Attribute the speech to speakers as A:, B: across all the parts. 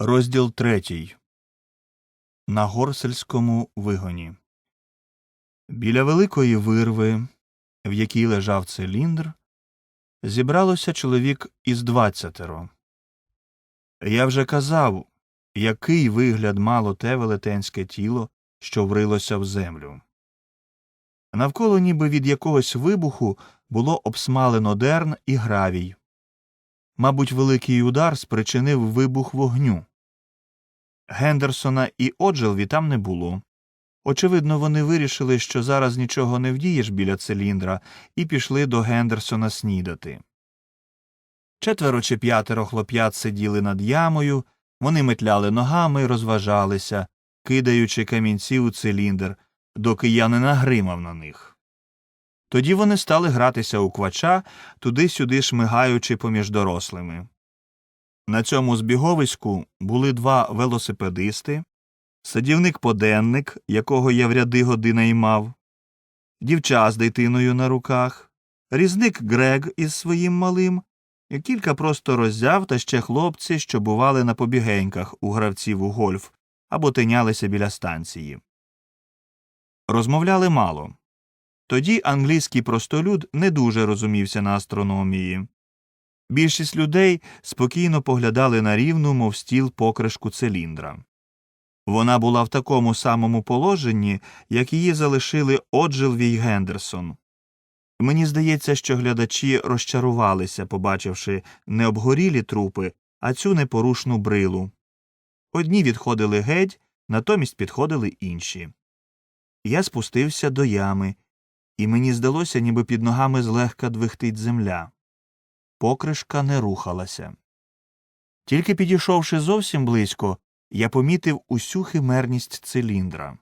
A: Розділ третій. На горсельському вигоні. Біля великої вирви, в якій лежав циліндр, зібралося чоловік із двадцятеро. Я вже казав, який вигляд мало те велетенське тіло, що врилося в землю. Навколо ніби від якогось вибуху було обсмалено дерн і гравій. Мабуть, великий удар спричинив вибух вогню. Гендерсона і Оджелві там не було. Очевидно, вони вирішили, що зараз нічого не вдієш біля циліндра, і пішли до Гендерсона снідати. Четверо чи п'ятеро хлоп'ят сиділи над ямою, вони метляли ногами і розважалися, кидаючи камінці у циліндр, доки я не нагримав на них. Тоді вони стали гратися у квача, туди-сюди шмигаючи поміж дорослими. На цьому збіговиську були два велосипедисти, садівник-поденник, якого я в ряди годи наймав, дівча з дитиною на руках, різник Грег із своїм малим, і кілька просто роззяв та ще хлопці, що бували на побігеньках у гравців у гольф або тинялися біля станції. Розмовляли мало. Тоді англійський простолюд не дуже розумівся на астрономії. Більшість людей спокійно поглядали на рівну, мов стіл покришку циліндра. Вона була в такому самому положенні, як її залишили Оджелві й Гендерсон. Мені здається, що глядачі розчарувалися, побачивши не обгорілі трупи, а цю непорушну брилу. Одні відходили геть, натомість підходили інші. Я спустився до ями, і мені здалося, ніби під ногами злегка двихтить земля. Покришка не рухалася. Тільки підійшовши зовсім близько, я помітив усю химерність циліндра.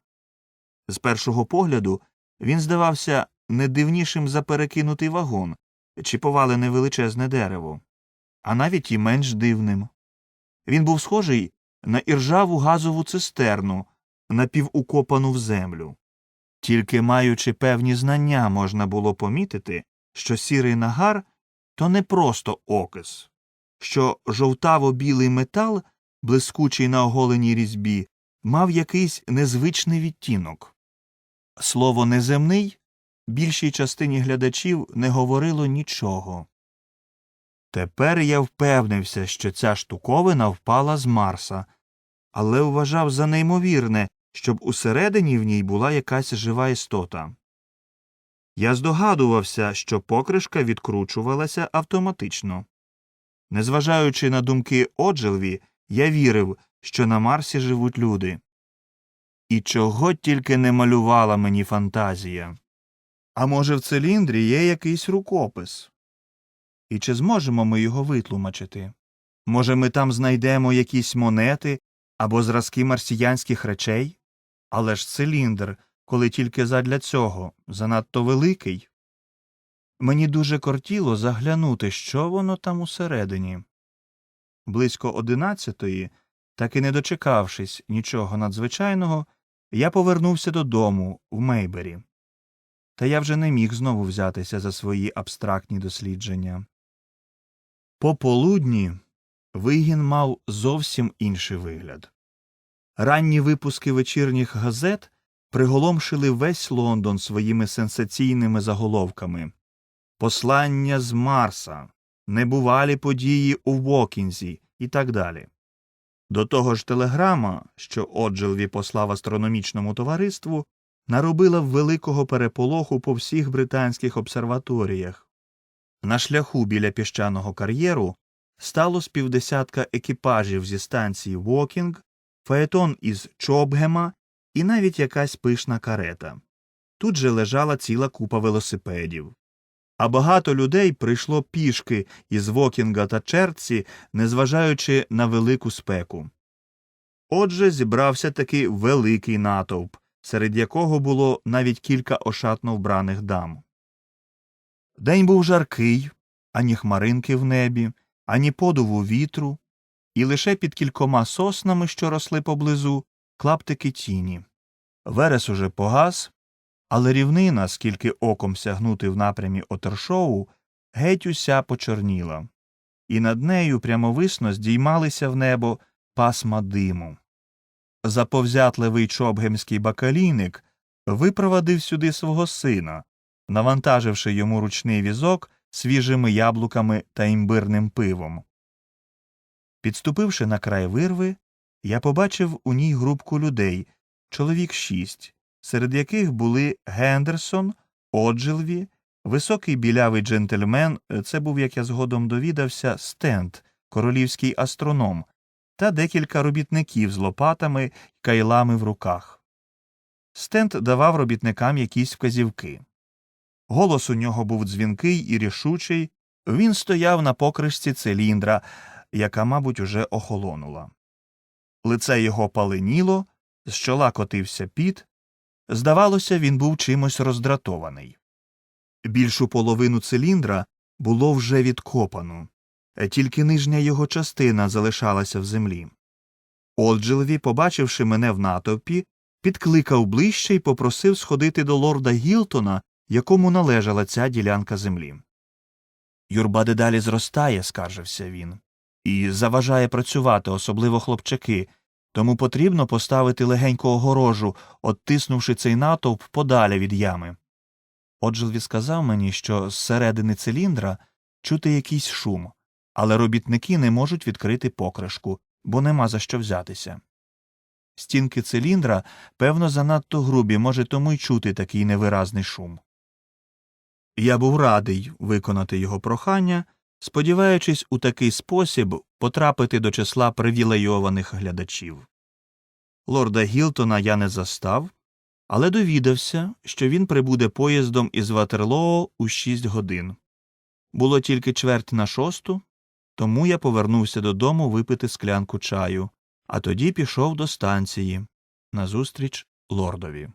A: З першого погляду він здавався не дивнішим за перекинутий вагон чи повалене величезне дерево, а навіть і менш дивним. Він був схожий на іржаву газову цистерну, напівукопану в землю. Тільки маючи певні знання, можна було помітити, що сірий нагар то не просто окис, що жовтаво білий метал, блискучий на оголеній різьбі, мав якийсь незвичний відтінок. Слово неземний більшій частині глядачів не говорило нічого. Тепер я впевнився, що ця штуковина впала з Марса, але вважав за неймовірне, щоб усередині в ній була якась жива істота. Я здогадувався, що покришка відкручувалася автоматично. Незважаючи на думки Оджелві, я вірив, що на Марсі живуть люди. І чого тільки не малювала мені фантазія. А може, в циліндрі є якийсь рукопис? І чи зможемо ми його витлумачити? Може, ми там знайдемо якісь монети або зразки марсіянських речей? Але ж циліндр, коли тільки задля цього, занадто великий. Мені дуже кортіло заглянути, що воно там усередині. Близько одинадцятої, так і не дочекавшись нічого надзвичайного, я повернувся додому в Мейбері. Та я вже не міг знову взятися за свої абстрактні дослідження. Пополудні вигін мав зовсім інший вигляд. Ранні випуски вечірніх газет приголомшили весь Лондон своїми сенсаційними заголовками Послання з Марса, небувалі події у Вокінзі і так далі. До того ж телеграма, що Оджелві послав астрономічному товариству, наробила великого переполоху по всіх британських обсерваторіях. На шляху біля піщаного кар'єру стало з півдесятка екіпажів зі станції Вокінг, фаетон із Чобгема і навіть якась пишна карета. Тут же лежала ціла купа велосипедів. А багато людей прийшло пішки із Вокінга та Черці, незважаючи на велику спеку. Отже, зібрався таки великий натовп, серед якого було навіть кілька ошатно вбраних дам. День був жаркий, ані хмаринки в небі, ані подуву вітру, і лише під кількома соснами, що росли поблизу, клаптики тіні. Верес уже погас, але рівнина, скільки оком сягнути в напрямі Отершоу, геть уся почорніла, і над нею прямовисно здіймалися в небо пасма диму. Заповзятливий чобгемський бакалійник випровадив сюди свого сина, навантаживши йому ручний візок свіжими яблуками та імбирним пивом. Підступивши на край вирви, я побачив у ній групку людей, чоловік шість, серед яких були Гендерсон, Оджилві, високий білявий джентльмен, це був, як я згодом довідався, Стенд, королівський астроном, та декілька робітників з лопатами й кайлами в руках. Стенд давав робітникам якісь вказівки. Голос у нього був дзвінкий і рішучий, він стояв на покришці циліндра, яка, мабуть, уже охолонула. Лице його паленіло, з чола котився піт. Здавалося, він був чимось роздратований. Більшу половину циліндра було вже відкопано, тільки нижня його частина залишалася в землі. Оджилві, побачивши мене в натовпі, підкликав ближче і попросив сходити до лорда Гілтона, якому належала ця ділянка землі. Юрба дедалі зростає, скаржився він, і заважає працювати, особливо хлопчаки, тому потрібно поставити легеньку огорожу, оттиснувши цей натовп подалі від ями. Оджилві сказав мені, що зсередини циліндра чути якийсь шум, але робітники не можуть відкрити покришку, бо нема за що взятися. Стінки циліндра, певно, занадто грубі, може, тому й чути такий невиразний шум. Я був радий виконати його прохання, сподіваючись у такий спосіб потрапити до числа привілейованих глядачів. Лорда Гілтона я не застав, але довідався, що він прибуде поїздом із Ватерлоо у шість годин. Було тільки чверть на шосту, тому я повернувся додому випити склянку чаю, а тоді пішов до станції назустріч лордові.